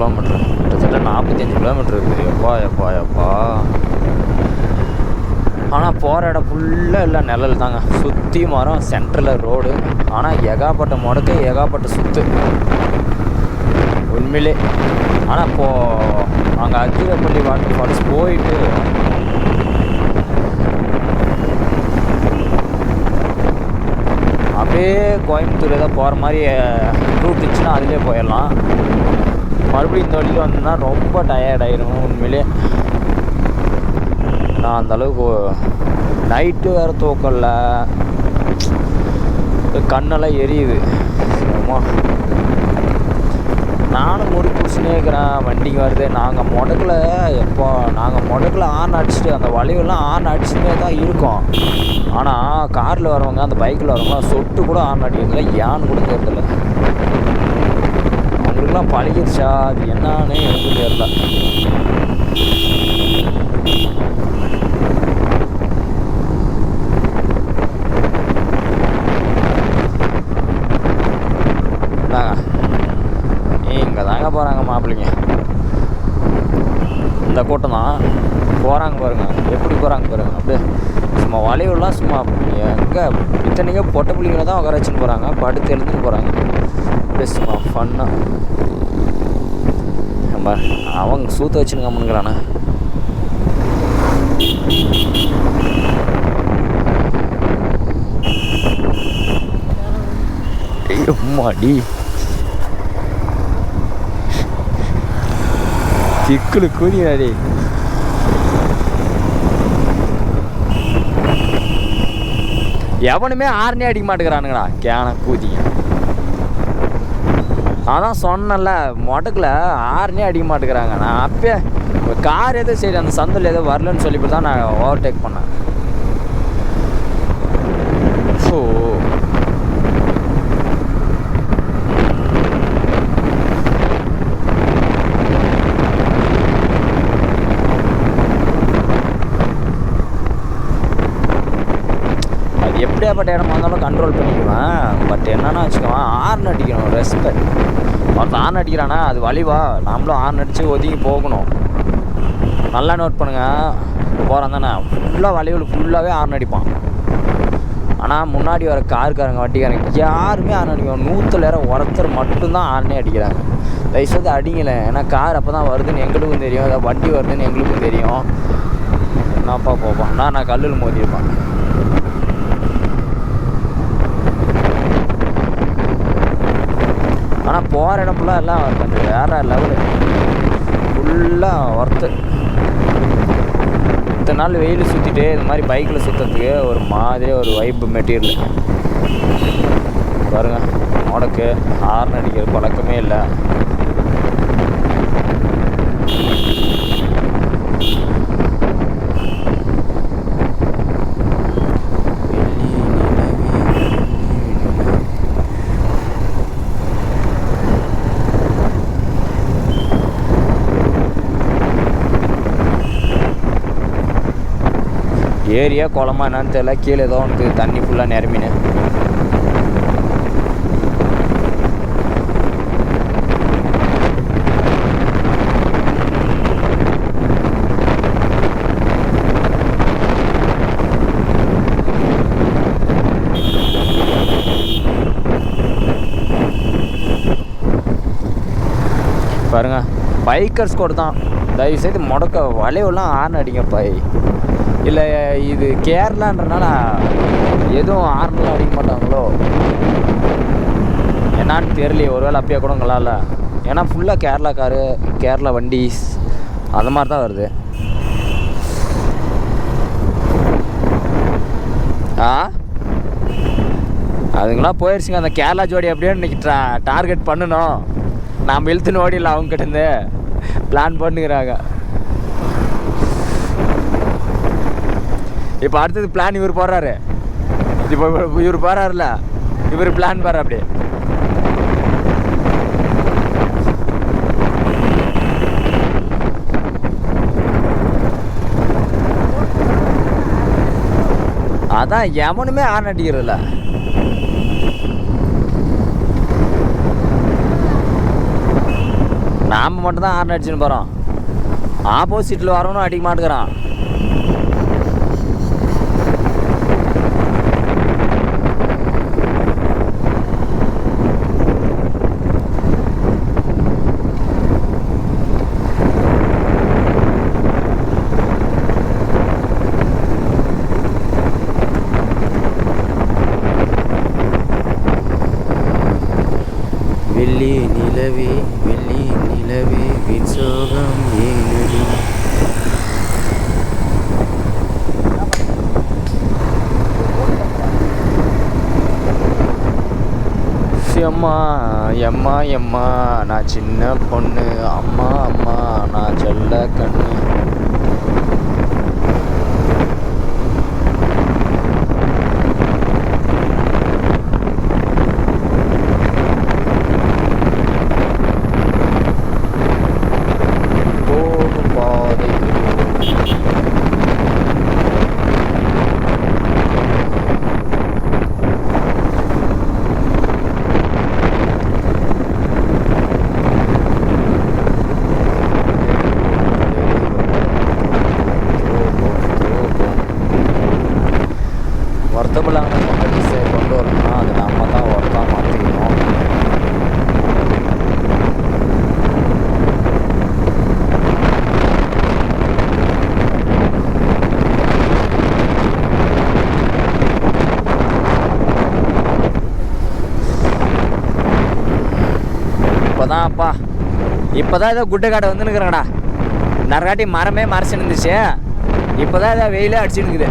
Kilometre கிட்டத்தட்ட நாற்பத்தஞ்சு kilometre இருக்குது எப்பா எப்பா எப்பா. ஆனால் போகிற இடம் ஃபுல்லாக எல்லாம் நிழல் தாங்க. சுற்றி மரம் சென்டரில் ரோடு ஆனால் ஏகாப்பட்ட முடக்கு ஏகாப்பட்ட சுற்று உண்மையிலே. ஆனால் இப்போது அங்கே அத்திரப்பள்ளி வாட்டர் ஃபால்ஸ் போயிட்டு. அப்படியே கோயம்புத்தூர் ஏதோ போகிற மாதிரி ரூட் இருந்துச்சுன்னா அதிலே போயிடலாம். மறுபடியும் இந்த வழியில் வந்தோம்னா ரொம்ப டயர்ட் ஆயிரும் உண்மையிலே. நான் அந்தளவுக்கு நைட்டு வேறு தூக்கல கண்ணெல்லாம் எரியுது. சும்மா. நானும் முடி பிடிச்சினே இருக்கிறேன். வண்டிக்கு வருது. நாங்கள் முடக்கில். எப்போ நாங்கள் முடக்கில் ஆன் அடிச்சுட்டு அந்த வளைவெல்லாம் ஆன் அடிச்சுட்டே தான் இருக்கோம். ஆனால் காரில் வரவங்க அந்த பைக்கில் வரவங்க சொட்டு கூட ஆன் அடிக்கிறதுல ஏன்னு கூட தெரியல அவங்களுக்குலாம் பழகிருச்சா? அது என்னன்னு எனக்கு தெரியல. இங்கே தாங்க போகிறாங்க மாப்பிள்ளைங்க. இந்த கூட்டம் தான். போகிறாங்க பாருங்க. எப்படி போகிறாங்க பாருங்கள் அப்படியே சும்மா வளைவுலாம் சும்மா எங்கே இத்தனைக்கோ பொட்டை பிள்ளைங்களை தான் உட்கார வச்சுன்னு போகிறாங்க படுத்து எழுந்துட்டு போகிறாங்க அப்படியே சும்மா ஃபன்னாக நம்ம அவங்க சூத்த வச்சுன்னு கம்முனுங்கிறானே அம்மாடி திக்குலு கூதியாடி எவனுமே ஆறுனே அடிக்க மாட்டேங்கிறானுங்களா கேன கூதிங்க அதான் சொன்னேன்ல மொடக்கில் ஆறுனே அடிக்க மாட்டேங்கிறாங்க. நான் அப்பயே கார் எதுவும் சரி அந்த சந்தில் எதுவும் வரலன்னு சொல்லிவிட்டு தான் நான் ஓவர்டேக் பண்ணேன் ஸோ அது எப்படியாப்பட்ட இடமா இருந்தாலும் கண்ட்ரோல் பண்ணிக்குவேன். பட் என்னென்னா வச்சுக்கோவேன் ஆர்ன் அடிக்கணும் ரெஸ்பெக்ட் ஒருத்தன் ஆர்ன் அடிக்கிறானா அது வழிவா நம்மளும் ஆர்ன் அடித்து ஒதுங்கி போகணும். நல்லா நோட் பண்ணுங்கள் போகிறான் தானே. ஃபுல்லாக வழிவில் ஃபுல்லாகவே ஆர்ன் அடிப்பான். ஆனால் முன்னாடி வர காருக்காரங்க வண்டிக்காரங்க யாருமே ஆர்ன் அடிக்கணும் நூற்றில் நேரம் ஒருத்தர் மட்டும்தான் ஆர்னே அடிக்கிறாங்க. தயவுசெய்து அடிங்கலை ஏன்னா கார் அப்போ தான் வருதுன்னு எங்களுக்கும் தெரியும். ஏதாவது வண்டி வருதுன்னு எங்களுக்கும் தெரியும். என்னப்பா போப்பான் நான் நான் கல்லில் மோதியிருப்பேன். போகிற இடம் ஃபுல்லாக எல்லாம் கொஞ்சம் வேறு லெவலு ஃபுல்லாக ஒர்த்து இத்தனை நாள் வெயில் சுற்றிட்டு இது மாதிரி பைக்கில் சுற்றுறதுக்கு ஒரு மாதிரி ஒரு வைப்பு மெட்டீரியல் பாருங்கள் உனக்கு ஹார்ன் அடிக்கிற பழக்கமே இல்லை. ஏரியா குளமா என்னன்னு தெரியல. கீழே ஏதோ உனக்கு தண்ணி ஃபுல்லாக நிரம்பினேன் பாருங்க. பைக்கர்ஸ் கூட தான். தயவுசெய்து முடக்க வளைவெல்லாம் ஆன் அடிங்க பை இல்லை இது கேரளான்றனால எதுவும் ஆர்னெலாம் அடிக்க மாட்டாங்களோ? என்னான்னு தெரியலையே ஒருவேளை அப்பயே கூட இல்லை ஏன்னா ஃபுல்லாக கேரளா காரு கேரளா வண்டிஸ் அந்த மாதிரி தான் வருது. ஆ? அதுங்களாம் போயிடுச்சுங்க அந்த கேரளா ஜோடி அப்படியே இன்னைக்கு டா டார்கெட் பண்ணணும். நாம் இழுத்துன்னு ஓடிடலாம் அவங்க கிட்டேருந்து பிளான் பண்ணுங்கிறாங்க இப்போ அடுத்தது பிளான் இவர் போடுறாரு. இப்போ இவர் இவர் இவர் பிளான் பாரு அப்படியே அதான் எவனுமே ஆன் அடிக்கிறதில்ல. நாம் மட்டும் தான் ஹார்ன் அடிச்சுன்னு போகிறோம் ஆப்போசிட்டில் வரவனும் அடிக்க மாட்டேங்கிறான். வெள்ளி நிலவே வெள்ளி நிலவே விசோகம் ஏனடி? அம்மா எம்மா எம்மா நான் சின்ன பொண்ணு. அம்மா அம்மா நான் செல்ல கண்ணு. அதான்ப்பா. அப்பா இப்போதான் ஏதோ குட்டைக்காடை காட்டை வந்துன்னுக்குறேங்கடா நிறையாட்டி மரமே மறைச்சு இருந்துச்சு. இப்போதான் ஏதோ வெயிலே அடிச்சுன்னுக்குது